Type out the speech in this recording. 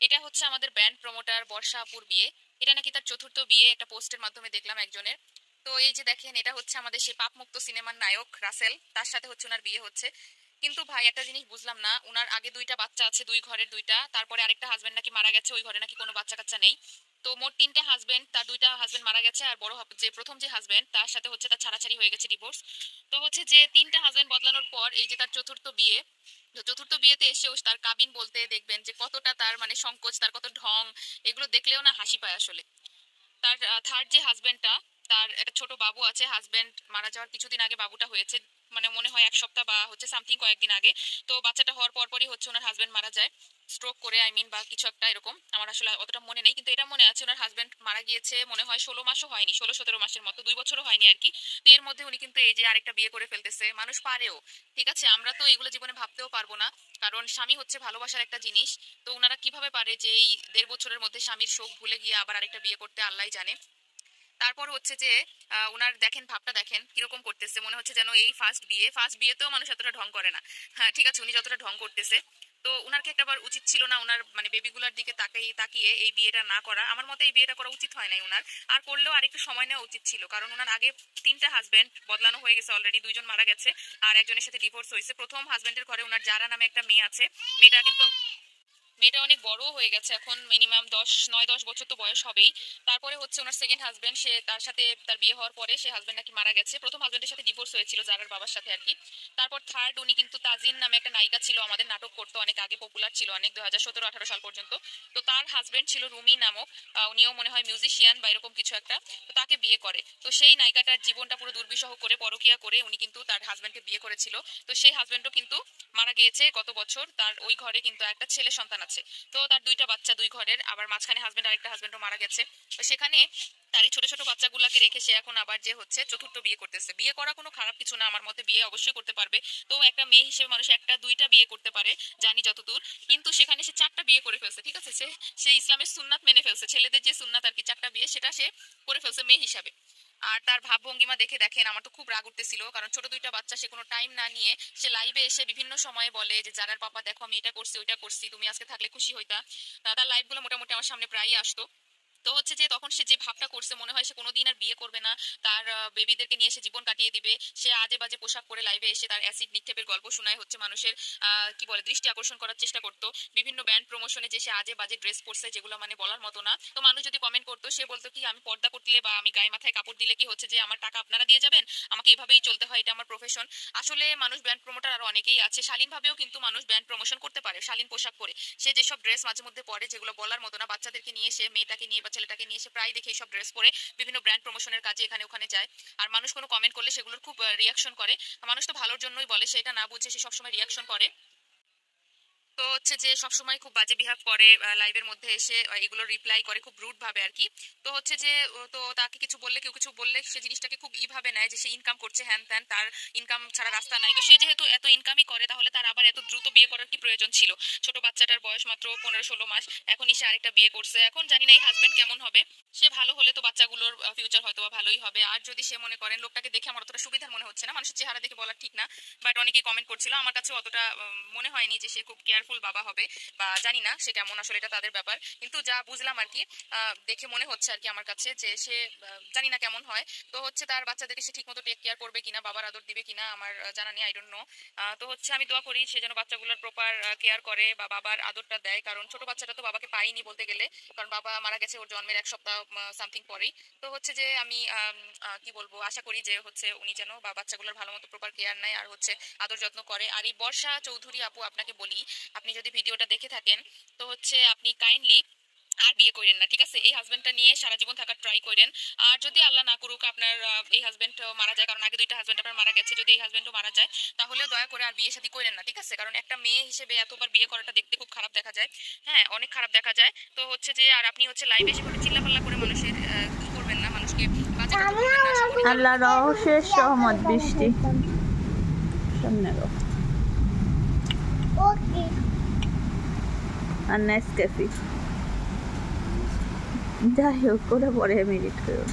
এটা হচ্ছে আমাদের ব্যান্ড প্রমোটার বর্ষা আপুর বিয়ে। এটা নাকি তার চতুর্থ বিয়ে, একটা পোস্টের মাধ্যমে দেখলাম একজনের। তো এই যে দেখেন, এটা হচ্ছে আমাদের সেই পাপমুক্ত সিনেমার নায়ক রাসেল, তার সাথে হচ্ছে ওনার বিয়ে হচ্ছে। কিন্তু ভাই, একটা জিনিস বুঝলাম না, ওনার আগে দুইটা বাচ্চা আছে, দুই ঘরের দুইটা, তারপরে আরেকটা হাজবেন্ড নাকি মারা গেছে, ওই ঘরে নাকি কোনো বাচ্চা কাচ্চা নেই। তো মোট তিনটে হাজবেন্ড তার দুইটা হাজবেন্ড মারা গেছে, আর বড় যে প্রথম যে হাজবেন্ড তার সাথে হচ্ছে তার ছাড়াছাড়ি হয়ে গেছে ডিভোর্স তো হচ্ছে যে তিনটা হাজবেন্ড বদলানোর পর, এই যে তার চতুর্থ বিয়ে চতুর্থ বিয়েতে এসেও তার কাবিন বলতে দেখবেন যে কতটা তার মানে সংকোচ, তার কত ঢং, এগুলো দেখলেও না হাসি পায় আসলে। তার থার্ড যে হাজবেন্ডটা তার একটা ছোট বাবু আছে হাজবেন্ড মারা যাওয়ার কিছুদিন আগে বাবুটা হয়েছে। মানে মনে হয় এক সপ্তাহ বা হচ্ছে সামথিং কয়েকদিন আগে। তো বাচ্চাটা হওয়ার পরপরই হচ্ছে ওনার হাজবেন্ড মারা যায়। স্ট্রোক করে আই মিন বা কিছু একটা এরকম। আমার আসলে অতটা মনে নেই, কিন্তু এটা মনে আছে ওনার হাজবেন্ড মারা গিয়েছে, মনে হয় ষোলো মাসও হয়নি, ষোলো সতেরো মাসের মতো, দুই বছরও হয়নি আর কি। তো এর মধ্যে উনি কিন্তু এই যে আরেকটা বিয়ে করে ফেলতেছে, মানুষ পারেও। ঠিক আছে, আমরা তো এগুলো জীবনে ভাবতেও পারব না, কারণ স্বামী হচ্ছে ভালোবাসার একটা জিনিস। তো ওনারা কীভাবে পারে যে এই দেড় বছরের মধ্যে স্বামীর শোক ভুলে গিয়ে আবার আরেকটা বিয়ে করতে আল্লাহ জানে। তারপর হচ্ছে যে ওনার দেখেন, ভাবটা দেখেন, কীরকম করতেছে। মনে হচ্ছে যেন এই ফার্স্ট বিয়ে। ফার্স্ট বিয়েতেও মানুষ এতটা ঢং করে না। হ্যাঁ ঠিক আছে, উনি যতটা ঢং করতেছে। তো ওনার কি একটাবার উচিত ছিল না ওনার মানে বেবিগুলোর দিকে তাকিয়ে তাকিয়ে এই বিয়েটা না করা। আমার মতে এই বিয়েটা করা উচিত হয় নাই ওনার আর করলেও আরেকটু সময় নেওয়া উচিত ছিল। কারণ ওনার আগে তিনটা হাজবেন্ড বদলানো হয়ে গেছে অলরেডি দুইজন মারা গেছে, আর একজনের সাথে ডিভোর্স হয়েছে। প্রথম হাজবেন্ডের ঘরে ওনার যারা নামে একটা মেয়ে আছে, মেয়েটা কিন্তু মেয়েটা অনেক বড় হয়ে গেছে, এখন মিনিমাম দশ, নয়, দশ বছর তো বয়স হবেই। তারপরে হচ্ছে ওনার সেকেন্ড হাজবেন্ড সে তার সাথে তার বিয়ে হওয়ার পরে সে হাজবেন্ড নাকি মারা গেছে। প্রথম হাজবেন্ডের সাথে ডিভোর্স হয়েছিল জারার বাবার সাথে আর কি। তারপর থার্ড উনি কিন্তু তাজিন নামে একটা নায়িকা ছিল, আমাদের নাটক করতো, অনেক আগে পপুলার ছিল অনেক দু হাজার সতেরো, আঠারো সাল পর্যন্ত। তো তার হাজবেন্ড ছিল রুমি নামক উনিও মনে হয় মিউজিশিয়ান বা এরকম কিছু একটা, তো তাকে বিয়ে করে। তো সেই নায়িকাটার জীবনটা পুরো দুর্বিষহ করে, পরকিয়া করে উনি কিন্তু তার হাজবেন্ডকে বিয়ে করেছিল। তো সেই হাজবেন্ডও কিন্তু মারা গিয়েছে গত বছর, তার ওই ঘরে কিন্তু একটা ছেলে সন্তান আছে তো তার দুইটা বাচ্চা দুই ঘরের, আবার মাঝখানে হাজবেন্ড আরেকটা হাজবেন্ডও মারা গেছে। সেখানে তার এই ছোট ছোট বাচ্চাগুলোকে রেখে সে এখন আবার যে হচ্ছে চতুর্থ বিয়ে করতেছে। বিয়ে করা কোনো খারাপ কিছু না, আমার মতে বিয়ে অবশ্যই করতে পারবে। তো একটা মেয়ে হিসেবে মানুষ একটা দুইটা বিয়ে করতে পারে, জানি যতদূর। কিন্তু সেখানে সে চারটা বিয়ে করে ফেলছে, ঠিক আছে? সে সে ইসলামের সুন্নাত মেনে ফেলছে। ছেলেদের যে সুন্নাত আর কি চারটা বিয়ে, সেটা সে করে ফেলছে মেয়ে হিসাবে। আর তার ভাবভঙ্গিমা দেখে দেখেন, আমার তো খুব রাগ উঠতেছিল। কারণ ছোট দুইটা বাচ্চা, সে কোনো টাইম না নিয়ে সে লাইভে এসে বিভিন্ন সময়ে বলে যে যারার পাপা, দেখো আমি এটা করছি, ওইটা করছি, তুমি আজকে থাকলে খুশি হইতা। তার লাইভগুলো মোটামুটি আমার সামনে প্রায়ই আসতো। তো হচ্ছে যে তখন সে যে ভাবটা করছে, মনে হয় সে কোনোদিন আর বিয়ে করবে না। তার বেবিদেরকে নিয়ে সে জীবন কাটিয়ে দিবে। সে আজে বাজে পোশাক পরে লাইভে এসে তার অ্যাসিড নিক্ষেপের গল্প শোনায় হচ্ছে মানুষের কি বলে, দৃষ্টি আকর্ষণ করার চেষ্টা করতো। বিভিন্ন ব্যান্ড প্রমোশনে যে সে আজে বাজে ড্রেস পরছে, যেগুলো মানে বলার মতো না। তো মানুষ যদি কমেন্ট করতো, সে বলতো কি, আমি পর্দা করলে বা আমি গায়ে মাথায় কাপড় দিলে কি হচ্ছে যে আমার টাকা আপনারা দিয়ে যাবেন? আমাকে এভাবেই চলতে হয়, এটা আমার প্রফেশন আসলে মানুষ ব্যান্ড প্রমোটার আরও অনেকেই আছে। শালীনভাবেও কিন্তু মানুষ ব্যান্ড প্রমোশন করতে পারে, শালীন পোশাক পরে। সে যেসব ড্রেস মাঝে মধ্যে পরে, যেগুলো বলার মতো না, বাচ্চাদেরকে নিয়ে এসে মেয়েটাকে নিয়ে বা ছেলেটাকে নিয়ে এসে প্রায় দেখে এইসব ড্রেস পরে বিভিন্ন ব্র্যান্ড প্রমোশনের কাজে এখানে ওখানে যায়। আর মানুষ কোনো কমেন্ট করলে সেগুলোর খুব রিয়াকশন করে। মানুষ তো ভালোর জন্যই বলে, সেটা না বুঝে সে সবসময় রিয়াকশন করে। তো হচ্ছে যে সবসময় খুব বাজে বিহেভ করে লাইভের মধ্যে এসে এগুলো রিপ্লাই করে খুব রুড ভাবে আর কি। তো হচ্ছে যে তো তাকে কিছু বললে, কেউ কিছু বললে সে জিনিসটাকে খুব ই ভাবে নেয় যে সে ইনকাম করছে, হ্যান ত্যান, তার ইনকাম ছাড়া রাস্তা নাই। তো সে যেহেতু এত ইনকামই করে, তাহলে তার আবার এত দ্রুত বিয়ে করার কি প্রয়োজন ছিল? ছোট বাচ্চাটার বয়স মাত্র পনেরো ষোলো মাস এখনই সে আরেকটা বিয়ে করছে। এখন জানি না এই হাজবেন্ড কেমন হবে। সে ভালো হলে তো বাচ্চাগুলোর ফিউচার হয়তো ভালোই হবে। আর যদি সে মনে করেন, লোকটাকে দেখে আমার অতটা সুবিধার মনে হচ্ছে না, মানুষের চেহারা দেখে বলা ঠিক না। বাট অনেকেই কমেন্ট করছিল, আমার কাছে অতটা মনে হয়নি যে সে খুব কেয়ারফুল বাবা হবে, বা জানি না সে কেমন আসলে এটা তাদের ব্যাপার, কিন্তু যা বুঝলাম আর কি দেখে মনে হচ্ছে আর কি আমার কাছে যে সে জানি না কেমন হয়। তো হচ্ছে তার বাচ্চাদেরকে সে ঠিকমতো টেক কেয়ার করবে কিনা, বাবার আদর দিবে কিনা, আমার জানা নেই আই ডোন্ট নো তো হচ্ছে আমি দোয়া করি সে যেন বাচ্চাগুলোর প্রপার কেয়ার করে বা বাবার আদরটা দেয়, কারণ ছোট বাচ্চাটা তো বাবাকে পাইনি বলতে গেলে, কারণ বাবা মারা গেছে ওর জন্মের এক সপ্তাহ সামথিং পরেই। তো হচ্ছে যে আমি কি বলব, আশা করি যে হচ্ছে উনি যেন বা বাচ্চাগুলোর ভালো মতো প্রপার কেয়ার নেয় আর হচ্ছে আদর যত্ন করে। আর এই বর্ষা চৌধুরী আপু আপনাকে বলি আপনি যদি ভিডিওটা দেখে থাকেন তো হচ্ছে আপনি কাইন্ডলি আর বিয়ে করেন না ঠিক আছে? এই হাজবেন্ডটা নিয়ে সারা জীবন থাকার ট্রাই করেন। আর যদি আল্লাহ না করুক আপনার এই হাজবেন্ড মারা যায় কারণ আগে দুইটা হাজবেন্ড আপনার মারা গেছে যদি এই হাজবেন্ডও মারা যায় তাহলে দয়া করে আর বিয়ে শাদী করেন না ঠিক আছে? কারণ একটা মেয়ে হিসেবে এতবার বিয়ে করাটা দেখতে খুব খারাপ দেখা যায়। হ্যাঁ অনেক খারাপ দেখা যায়। তো হচ্ছে যে আর আপনি হচ্ছে লাইভে এসে করে চিল্লাপাল্লা করে মানুষের কি করবেন না মানুষকে আল্লাহ রহস্যের সহমত বৃষ্টি। সামনে ওকে আর নেসক্যাফি যাই হোক করে পরে আমি এডিট করো